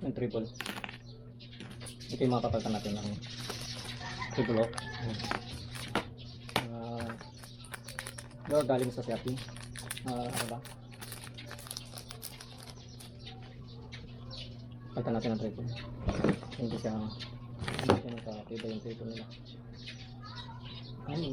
Yung triple. Ito yung mga natin ng triple lock. Ah, uh, galing sa Shopee. Ah, ano ba? Palitan natin ng triple. Hindi siya hindi siya nakakaiba yung triple nila. Ano?